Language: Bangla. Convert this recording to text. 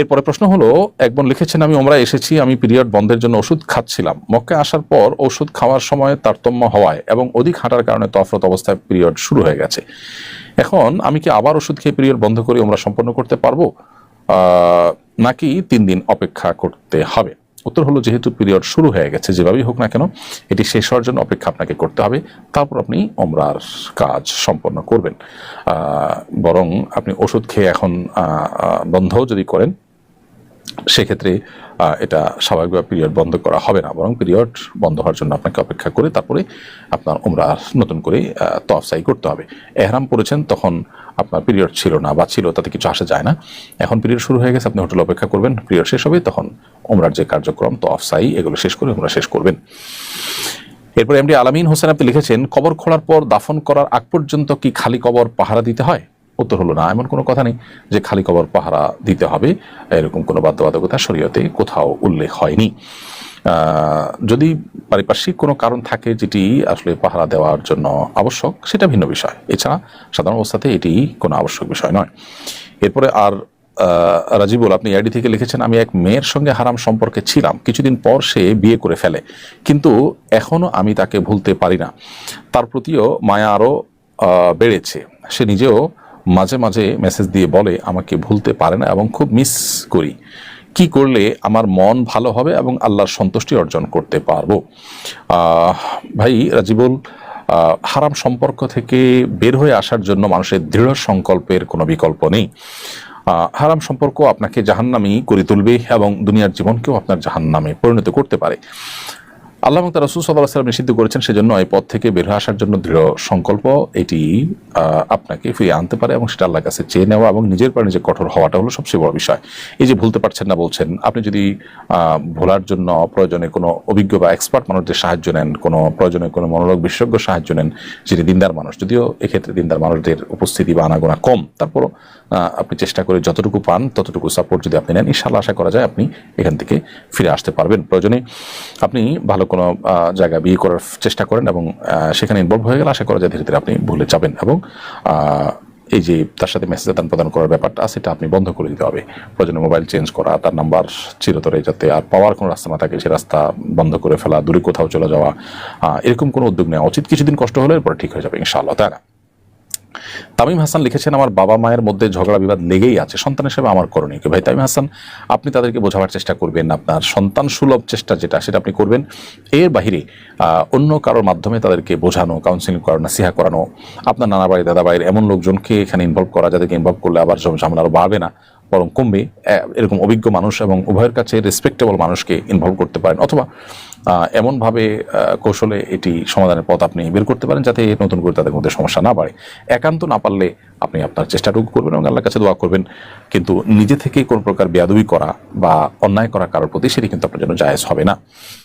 এরপরে প্রশ্ন হলো, একজন লিখেছেন, আমি ওমরা এসেছি, আমি পিরিয়ড বন্ধের জন্য ওষুধ খাচ্ছিলাম। মক্কে আসার পর ওষুধ খাওয়ার সময় তারতম্য হওয়ায় এবং অধিক হাঁটার কারণে তফরত অবস্থায় পিরিয়ড শুরু হয়ে গেছে। এখন আমি কি আবার ওষুধ খেয়ে পিরিয়ড বন্ধ করে ওমরা সম্পন্ন করতে পারব? নাকি তিন দিন অপেক্ষা করতে হবে? উত্তর হলো, যেহেতু পিরিয়ড শুরু হয়ে গেছে, যেভাবেই হোক না কেন, এটি শেষ হওয়ার জন্য অপেক্ষা আপনাকে করতে হবে। তারপর আপনি ওমরার কাজ সম্পন্ন করবেন। বরং আপনি ওষুধ খেয়ে এখন বন্ধও যদি করেন সেক্ষেত্রে এটা স্বাভাবিকভাবে পিরিয়ড বন্ধ করা হবে না। বরং পিরিয়ড বন্ধ হওয়ার জন্য আপনাকে অপেক্ষা করে তারপরে আপনার ওমরা নতুন করে তফসাই করতে হবে। এহরাম পড়েছেন তখন আপনার পিরিয়ড ছিল না বা ছিল, তাতে কিছু আসা যায় না। এখন পিরিয়ড শুরু হয়ে গেছে, আপনি হোটেলে অপেক্ষা করবেন, পিরিয়ড শেষ হবে, তখন ওমরার যে কার্যক্রম তফসাই এগুলো শেষ করে ওমরা শেষ করবেন। এরপর এমডি আলামিন হোসেন আপনি লিখেছেন, কবর খোলার পর দাফন করার আগ পর্যন্ত কি খালি কবর পাহারা দিতে হয়? উত্তর হলো না। এমন কোনো কথা নেই যে খালি কবর পাহারা দিতে হবে, এরকম কোনো বাধ্যবাধকতা শরীয়তে কোথাও উল্লেখ হয়নি। যদি পারিপার্শ্বিক কোনো কারণ থাকে যেটি আসলে পাহারা দেওয়ার জন্য আবশ্যক, সেটা ভিন্ন বিষয়। এছাড়া সাধারণ অবস্থাতে এটি কোনো আবশ্যক বিষয় নয়। এরপরে আর রাজিবুল, আপনি আইডি থেকে লিখেছেন, আমি এক মেয়ের সঙ্গে হারাম সম্পর্কে ছিলাম। কিছুদিন পর সে বিয়ে করে ফেলে। কিন্তু এখনও আমি তাকে ভুলতে পারি না। তার প্রতিও মায়া আরও বেড়েছে। সে নিজেও মাঝে মাঝে মেসেজ দিয়ে বলে, আমাকে ভুলতে পারে না এবং খুব মিস করি। কি করলে আমার মন ভালো হবে এবং আল্লাহর সন্তুষ্টি অর্জন করতে পারব? ভাই রাজিবুল হারাম সম্পর্ক থেকে বের হয়ে আসার জন্য মানুষের দৃঢ় সংকল্পের কোনো বিকল্প নেই। হারাম সম্পর্ক আপনাকে জাহান্নামি করে তুলবে এবং দুনিয়ার জীবনকেও আপনার জাহান্নামে পরিণত করতে পারে। আল্লাহ তার রসুল সাল্লাহ সাল্লাম নিষিদ্ধ করেছেন সেজন্য এই পথ থেকে বের হয়ে আসার জন্য দৃঢ় সংকল্প। এটি আপনাকে ফিরে আনতে পারে এবং সেটা আল্লাহর কাছে চেয়ে নেওয়া এবং নিজের পর নিজে কঠোর হওয়াটা হলো সবচেয়ে বড় বিষয়। এই যে ভুলতে পারছেন না বলছেন, আপনি যদি ভোলার জন্য প্রয়োজনে কোনো অভিজ্ঞ বা এক্সপার্ট মানুষদের সাহায্য নেন, কোনো প্রয়োজনে কোনো মনোরোগ বিশেষজ্ঞ সাহায্য নেন, যিনি দিনদার মানুষ, যদিও এক্ষেত্রে দিনদার মানুষদের উপস্থিতি বা আনাগোনা কম, তারপরও আপনি চেষ্টা করে যতটুকু পান, ততটুকু সাপোর্ট যদি আপনি নেন ইনশাল্লাহ আশা করা যায় আপনি এখান থেকে ফিরে আসতে পারবেন। প্রয়োজনে আপনি ভালো কোনো জায়গায় জায়গা বিয়ে করার চেষ্টা করেন এবং সেখানে ইনভলভ হয়ে গেলে আশা করা যায় ধীরে ধীরে আপনি ভুলে যাবেন এবং এই যে তার সাথে মেসেজ আদান প্রদান করার ব্যাপারটা সেটা আপনি বন্ধ করে দিতে হবে। প্রয়োজনে মোবাইল চেঞ্জ করা, তার নাম্বার চিরতরে যাতে আর পাওয়ার কোনো রাস্তা না থাকে, সে রাস্তা বন্ধ করে ফেলা, দূরে কোথাও চলে যাওয়া এরকম কোনো উদ্যোগ নেওয়া উচিত। কিছুদিন কষ্ট হলে এরপরে ঠিক হয়ে যাবে ইনশাআল্লাহ, তাই না? তামিম হাসান লিখেছেন, আমার বাবা মায়ের মধ্যে ঝগড়া বিবাদ লেগেই আছে। সন্তান হিসেবে আমার করণীয় কি? ভাই, তামিম হাসান, আপনি তাদেরকে বোঝাবার চেষ্টা করবেন। আপনার সন্তান সুলভ চেষ্টা যেটা, সেটা আপনি করবেন। এর বাহিরে অন্য কারোর মাধ্যমে তাদেরকে বোঝানো কাউন্সিলিং করানো, নাসিহা করানো, আপনার নানা বাড়ি দাদা বাড়ির এমন লোকজনকে এখানে ইনভলভ করা, যাদেরকে ইনভলভ করলে আবার ঝামেলা আরও বাড়বে না। বরং কমবে এরকম অভিজ্ঞ মানুষ এবং উভয়ের কাছে রেসপেক্টেবল মানুষকে ইনভলভ করতে পারেন অথবা এমনভাবে কৌশলে এটি সমাধানের পথ আপনি বের করতে পারেন যাতে নতুন করে তাদের মধ্যে সমস্যা না বাড়ে। একান্ত না পারলে আপনি আপনার চেষ্টাটুকু করবেন এবং আল্লাহর কাছে দোয়া করবেন, কিন্তু নিজে থেকে কোনো প্রকার বেয়াদবি করা বা অন্যায় করা কারোর প্রতি সেটি কিন্তু আপনার জন্য জায়েজ হবে না।